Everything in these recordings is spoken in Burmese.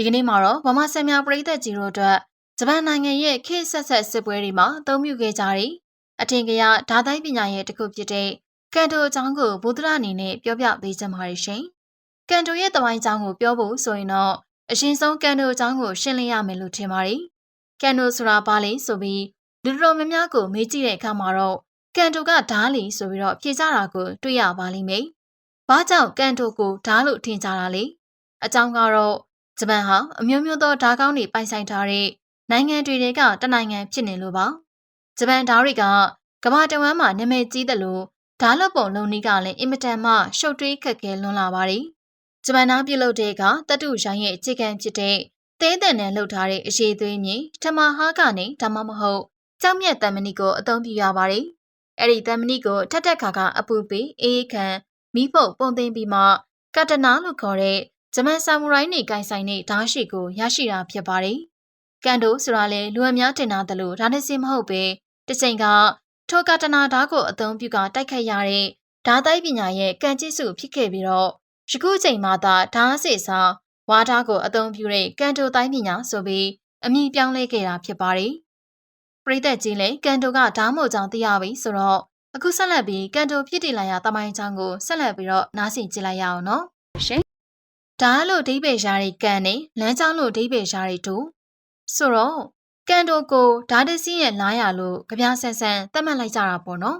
ဒီကနေ့မှာတော့ဗမာဆန်များပြည်သက်ကြီးတို့အတွက်ဂျပန်နိုင်ငံရဲ့ခေတ်ဆက်ဆက်စစ်ပွဲတွေမှာအသုံးပြုခဲ့ကြတဲ့အထင်ကရဓာတ်တိုင်းပညာရဲ့တစ်ခုဖြစ်တဲ့ကန်တိုအကြောင်းကိုဘုဒ္ဓအနေနဲ့ပြောပြပေးချင်ပါတယ်ရှင်။ကန်တိုရဲ့တမိုင်းအကြောင်းကိုပြောဖို့ဆိုရင်တော့အရှင်ဆုံးကန်တိုအကြောင်းကိုရှင်းလင်းရမယ်လို့ထင်ပါတယ်။ကန်တိုဆိုတာဘာလဲဆိုပြီးလူတော်များများကိုမေးကြည့်တဲ့အခါမှာတော့ကန်တိုကဓားလီဆိုပြီးတော့ဖြေကြတာကိုတွေ့ရပါလိမ့်မယ်။ဘာကြောင့်ကန်တိုကိုဓားလို့ထင်ကြတာလဲ။အကြောင်းကတော့ ဂျပန်ဟာအမျိုးမျိုးသောဓာတ်ကောင်းတွေပိုင်ဆိုင်ထားတဲ့နိုင်ငံတွေကတနိုင်ငံဖြစ်နေလို့ပါဂျပန်ဓာတ်တွေကကမ္ဘာတဝန်းမှာနာမည်ကြီးတယ်လို့ဓာတ်လက်ပုံလုံးနီးကလည်းအင်မတန်မှရှုပ်ထွေးခက်ခဲလွန်းလာပါတယ်ဂျပန်သားပြုလုပ်တဲ့ကတတုရိုင်းရဲ့အခြေခံဖြစ်တဲ့သေးတဲ့နဲ့လှုပ်ထားတဲ့အရှိသွေးမြေထမဟာကနေဒါမှမဟုတ်ကြောက်မြက်တံမဏိကိုအသုံးပြုရပါတယ်အဲ့ဒီတံမဏိကိုထက်တက်ခါကအပူပေးအေးခံမိဖို့ပုံသိမ်းပြီးမှကတနာလို့ခေါ်တဲ့ ဂျမန်ဆာမူရိုင်းတွေကင်ဆိုင်တဲ့ဓာရှိကိုရရှိတာဖြစ်ပါတယ်။ကန်တိုဆိုတာလေလူအများတင်တာတလို့ဒါနဲ့စင်မဟုတ်ပဲတစ်ချိန်ကထိုကတနာဓာကိုအသုံးပြုကတိုက်ခတ်ရတဲ့ဓာတိုက်ပညာရဲ့ကံကြည့်စုဖြစ်ခဲ့ပြီးတော့ယခုချိန်မှသာဓာစေစာဝါဓာကိုအသုံးပြုတဲ့ကန်တိုတိုင်းပညာဆိုပြီးအမည်ပြောင်းလဲခဲ့တာဖြစ်ပါတယ်။ပရိသတ်ကြီးလည်းကန်တိုကဓာမို့ကြောင့်သိရပြီဆိုတော့အခုဆက်လက်ပြီးကန်တိုဖြစ်တည်လာရတမိုင်းချောင်းကိုဆက်လက်ပြီးတော့နားဆင်ကြည့်လိုက်ရအောင်နော်။ရှင် ဓာတ်လို့ဒိဗေရှားတွေကန်နေလမ်းကြောင်းလို့ဒိဗေရှားတွေတို့ဆိုတော့ကန်တိုကိုဓာတ်တစီရဲ့လားရလို့ကြပြဆန်းဆန်းသတ်မှတ်လိုက်ကြတာပေါ့နော်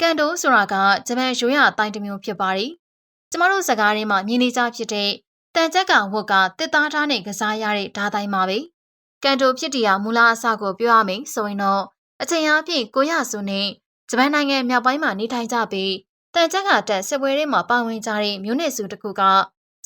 ကန်တိုဆိုတာကဂျပန်ရိုးရာအတိုင်းတစ်မျိုးဖြစ်ပါတယ်ကျမတို့စကားထဲမှာမြင်နေကြဖြစ်တဲ့တန်ကြက်ကဝတ်ကတစ်သားထားနဲ့ကစားရတဲ့ဓာတ်တိုင်းပါပဲကန်တိုဖြစ်တရားမူလအစကိုပြောရမယ်ဆိုရင်တော့အချိန်အားဖြင့်ကိုရစုနဲ့ဂျပန်နိုင်ငံမြောက်ပိုင်းမှာနေထိုင်ကြပြီးတန်ကြက်ကတက်စစ်ပွဲတွေမှာပါဝင်ကြတဲ့မျိုးနွယ်စုတစ်ခုက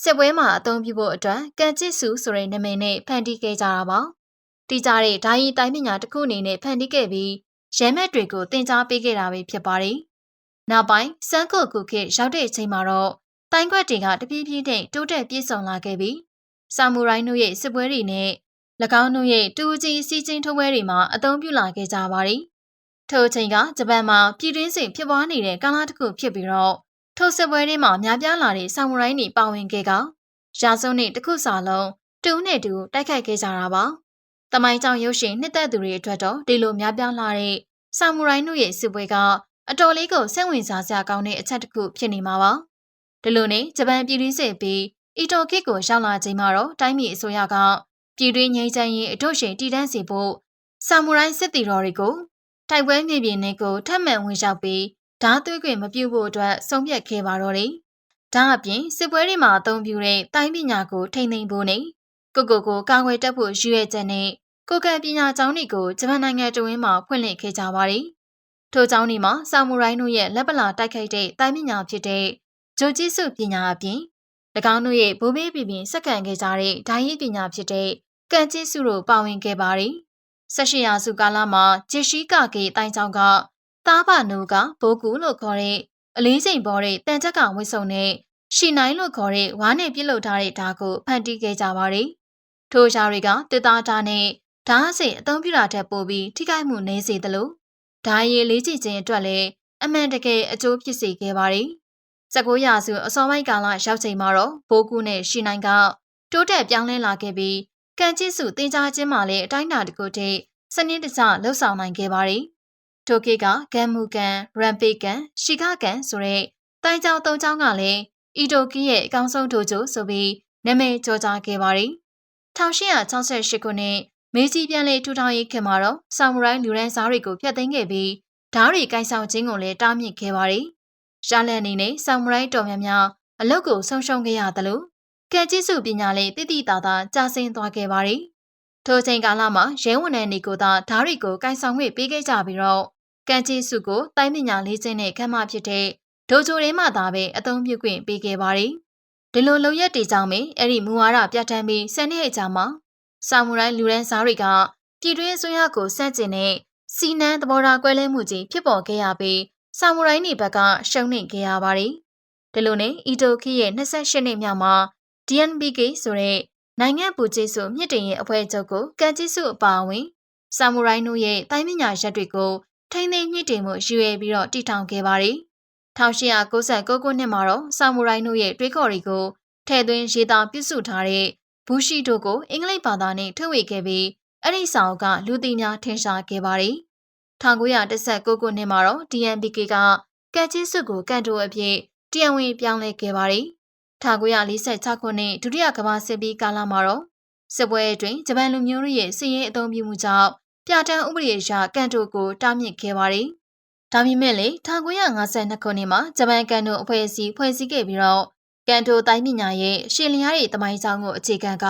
စစ်ပွဲမှာအသုံးပြုဖို့အတွက်ကံကျစ်စုဆိုတဲ့နာမည်နဲ့ဖန်တီးခဲ့ကြတာပါ။တီးကြတဲ့ဓာယီတိုင်းပညာတစ်ခုအနေနဲ့ဖန်တီးခဲ့ပြီးရဲမက်တွေကိုတင် जा ပေးခဲ့တာပဲဖြစ်ပါတယ်။နောက်ပိုင်းစန်းကုတ်ကုခေရောက်တဲ့အချိန်မှာတော့တိုင်းခွက်တွေကတပြေးပြေးနဲ့တိုးတက်ပြည့်စုံလာခဲ့ပြီးဆာမူရိုင်းတို့ရဲ့စစ်ပွဲတွေနဲ့၎င်းတို့ရဲ့တူကြီးစီချင်းထိုးပွဲတွေမှာအသုံးပြုလာခဲ့ကြပါတယ်။ထိုအချိန်ကဂျပန်မှာပြည်တွင်းစစ်ဖြစ်ပွားနေတဲ့ကာလတစ်ခုဖြစ်ပြီးတော့ ထိုစစ်ပွဲတွေမှာများပြားလာတဲ့ဆာမူရိုင်းတွေပါဝင်ခဲ့ကရာစုံနဲ့တစ်ခုစာလုံးတူးနဲ့တူတိုက်ခိုက်ခဲ့ကြတာပါ။တမိုင်းကြောင်ရုပ်ရှင်နှစ်သက်သူတွေအတွက်တော့ဒီလိုများပြားလာတဲ့ဆာမူရိုင်းတို့ရဲ့စစ်ပွဲကအတော်လေးကိုစိတ်ဝင်စားစရာကောင်းတဲ့အချက်တစ်ခုဖြစ်နေမှာပါ။ဒီလိုနဲ့ဂျပန်ပြည်တွင်းစစ်ပြီးအီတိုကစ်ကိုရောက်လာချိန်မှာတော့တိုင်းပြည်အစိုးရကပြည်တွင်းငြိမ်းချမ်းရေးအထုရှင်တည်တံ့စေဖို့ဆာမူရိုင်းစစ်တီတော်တွေကိုတိုက်ပွဲမြေပြင်တွေကိုထပ်မံဝင်ရောက်ပြီး ဓာသွေးခွင့်မပြုဖို့အတွက်ဆုံးဖြတ်ခဲ့ပါတော့တယ်။ဒါအပြင်စစ်ပွဲတွေမှာအသုံးပြုတဲ့တိုင်းပညာကိုထိမ့်သိမ်းဖို့နဲ့ကိုကိုကိုကာကွယ်တက်ဖို့ရည်ရွယ်ချက်နဲ့ကိုကံပညာကျောင်းတွေကိုဂျပန်နိုင်ငံတဝင်းမှာဖွင့်လှစ်ခဲ့ကြပါတယ်။ထိုကျောင်းတွေမှာဆာမူရိုင်းတို့ရဲ့လက်ပလာတိုက်ခိုက်တဲ့တိုင်းပညာဖြစ်တဲ့ဂျိုဂျီစုပညာအပြင်၎င်းတို့ရဲ့ဘိုးဘေးပြည်ပြင်စက္ကန့်ခဲ့ကြတဲ့ဒိုင်းရီပညာဖြစ်တဲ့ကန်ကျစ်စုတို့ပါဝင်ခဲ့ပါတယ်။၁၈ရာစုကာလမှာဂျေရှိကာကေတိုင်းကျောင်းက သားပါနိုးကဘိုးကူလို့ခေါ်တဲ့အလေးချိန်ပေါ်တဲ့တန်ချက်ကဝစ်စုံနဲ့ရှီနိုင်လို့ခေါ်တဲ့ဝါးနဲ့ပြုတ်လုထားတဲ့ဓာတ်ကိုဖန်တီးခဲ့ကြပါတယ်။ထိုရှားတွေကတစ်သားဓာတ်နဲ့ဓာတ်စိအသုံးပြုတာထက်ပိုပြီးထိခိုက်မှုနည်းစေသလိုဓာတ်ရည်လေးကြည့်ခြင်းအတွက်လည်းအမှန်တကယ်အကျိုးဖြစ်စေခဲ့ပါတယ်။19ရာစုအစောပိုင်းကာလရောက်ချိန်မှာတော့ဘိုးကူနဲ့ရှီနိုင်ကတိုးတက်ပြောင်းလဲလာခဲ့ပြီးကံကျစ်စုတင်ကြားခြင်းမှာလည်းအတိုင်းအတာတစ်ခုထိစနစ်တကျလှုပ်ဆောင်နိုင်ခဲ့ပါတယ်။ ထိုကေကဂမ်မူကန်ရမ်ပေကန်ရှီခကန်ဆိုတဲ့တိုင်ကြောင်သုံးချောင်းကလည်းအီတိုကီရဲ့အကောင်းဆုံးထိုချိုဆိုပြီးနာမည်ကျော်ကြားခဲ့ပါတယ်1868ခုနှစ်မေဂျီပြန်လေထူထောင်ရေးခင်မှာတော့ဆာမူရိုင်းလူရန်စားတွေကိုဖျက်သိမ်းခဲ့ပြီးဓားတွေကိုင်ဆောင်ခြင်းကိုလည်းတားမြစ်ခဲ့ပါတယ်ရှာလန်အနေနဲ့ဆာမူရိုင်းတော်များများအလုတ်ကိုဆုံးရှုံးခဲ့ရသလိုကံကျစ်စုပညာလေးတိတိတသာကြာဆင်းသွားခဲ့ပါတယ်ထိုချိန်ကာလမှာရဲဝန်ထမ်းတွေကိုသာဓားတွေကိုကင်ဆောင်ခွင့်ပေးခဲ့ကြပြီးတော့ ကံကြီးစုကိုတိုင်းပညာလေးခြင်းနဲ့ခမ်းမဖြစ်တဲ့ဒိုဂျိုတွေမှသာပဲအသုံးပြုခွင့်ပေးခဲ့ပါတယ်။ဒီလိုလုံရက်တေကြောင့်ပဲအဲ့ဒီမူဝါဒပြဋ္ဌာန်းပြီးဆယ်နှစ်အကြာမှာဆာမူရိုင်းလူရန်စားတွေကပြည်တွင်းအစိုးရကိုစန့်ကျင်တဲ့စီနန်းသဘောထားကွဲလဲမှုကြီးဖြစ်ပေါ်ခဲ့ရပြီးဆာမူရိုင်းတွေဘက်ကရှုံးနိမ့်ခဲ့ရပါတယ်။ဒီလိုနဲ့အီတိုခီရဲ့28နှစ်မြောက်မှာ DNBK ဆိုတဲ့နိုင်ငံပူကြီးစုမြစ်တင်ရဲ့အဖွဲ့ချုပ်ကိုကန်ကြီးစုအပါအဝင်ဆာမူရိုင်းတို့ရဲ့တိုင်းပညာရက်တွေကို ထိမ့်သိမ်းညှိတင်မှုရည်ရွယ်ပြီးတော့တည်ထောင်ခဲ့ပါတယ်။1896ခုနှစ်မှာတော့ဆာမူရိုင်းတို့ရဲ့တွေးခေါ်တွေကိုထဲသွင်းရေးသားပြုစုထားတဲ့ဘူရှိတို့ကိုအင်္ဂလိပ်ဘာသာနဲ့ထုတ်ဝေခဲ့ပြီးအဲ့ဒီစာအုပ်ကလူသိများထင်ရှားခဲ့ပါတယ်။1919ခုနှစ်မှာတော့ DNBK ကကက်ချင်းစုကိုကန်တိုအဖြစ်တရားဝင်ပြောင်းလဲခဲ့ပါတယ်။1946ခုနှစ်ဒုတိယကမ္ဘာစစ်ပြီးကာလမှာတော့စစ်ပွဲအတွင်းဂျပန်လူမျိုးတွေရဲ့စစ်ရေးအုံပြုမှုကြောင့် ပြဋ္ဌာန်းဥပဒေအရကန်တိုကိုတားမြစ်ခဲ့ပါတယ်။ဒါပေမဲ့လေ1952ခုနှစ်မှာဂျပန်ကန်တိုအဖွဲ့အစည်းဖွဲ့စည်းခဲ့ပြီးတော့ကန်တိုတိုင်းပညာရဲ့ရှေလျားတွေတမိုင်းကြောင်းကိုအခြေခံက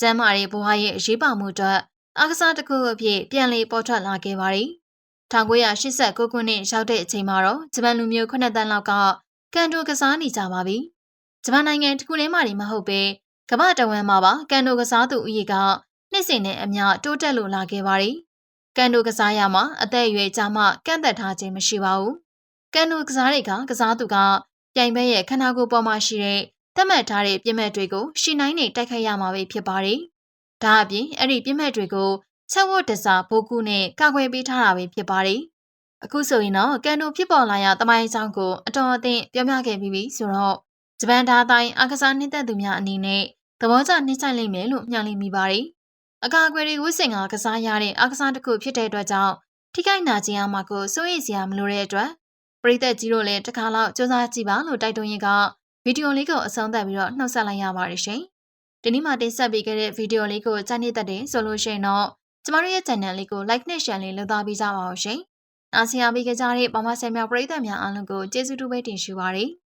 ကျမ်းမာရေးဘဝရဲ့အရေးပါမှုအတွက်အားကစားတစ်ခုအဖြစ်ပြန်လည်ပေါ်ထွက်လာခဲ့ပါတယ်။1989ခုနှစ်ရောက်တဲ့အချိန်မှာတော့ဂျပန်လူမျိုး9တန်းလောက်ကကန်တိုကစားနေကြပါပြီ။ဂျပန်နိုင်ငံတစ်ခုထဲမှာနေမဟုတ်ပဲကမ္ဘာတဝန်းမှာပါကန်တိုကစားသူဦးရေက နှစ်စဉ်နဲ့အမျှတိုးတက်လို့လာခဲ့ပါတယ်။ကန်တိုကစားရမှာအသက်အရွယ်ကြမှကန့်သက်ထားခြင်းမရှိပါဘူး။ကန်တိုကစားတွေကကစားသူကပြိုင်ဘက်ရဲ့ခန္ဓာကိုယ်ပေါ်မှာရှိတဲ့သတ်မှတ်ထားတဲ့ပြင်းမဲ့တွေကိုရှီနိုင်နေတိုက်ခိုက်ရမှာပဲဖြစ်ပါတယ်။ဒါအပြင်အဲ့ဒီပြင်းမဲ့တွေကိုချက်ဝတ်တစားဘိုးကူနဲ့ကာကွယ်ပေးထားတာပဲဖြစ်ပါတယ်။အခုဆိုရင်တော့ကန်တိုဖြစ်ပေါ်လာရတမိုင်းအကြောင်းကိုအတော်အသင့်ပြောပြခဲ့ပြီးပြီဆိုတော့ဂျပန်သားတိုင်းအကစားနှိမ့်သက်သူများအနေနဲ့သဘောကျနှိမ့်ဆိုင်လိမ့်မယ်လို့မျှော်လင့်မိပါတယ်။ အကာအကွယ်တွေဝစ်စင်ကကစားရတဲ့အကစားတစ်ခုဖြစ်တဲ့အတွက်ကြောင့်ထိခိုက်နာကျင်ရမှာကိုစိုးရိမ်စရာမလိုတဲ့အတွက်ပရိသတ်ကြီးတို့လည်းတစ်ခါလောက်စူးစမ်းကြည့်ပါလို့တိုက်တွန်းရင်းကဗီဒီယိုလေးကိုအဆုံးသတ်ပြီးတော့နှုတ်ဆက်လိုက်ရပါတယ်ရှင်။ဒီနေ့မှတင်ဆက်ပေးခဲ့တဲ့ဗီဒီယိုလေးကိုကြားနေတတ်တယ်ဆိုလို့ရှိရင်တော့ကျမတို့ရဲ့ channel လေးကို like နဲ့ share လေးလုပ်သားပေးကြပါအောင်ရှင်။အားစီအားပေးကြတဲ့ပမဆယ်မြောက်ပရိသတ်များအားလုံးကိုကျေးဇူးတူပဲတင်ရှိပါရစေ။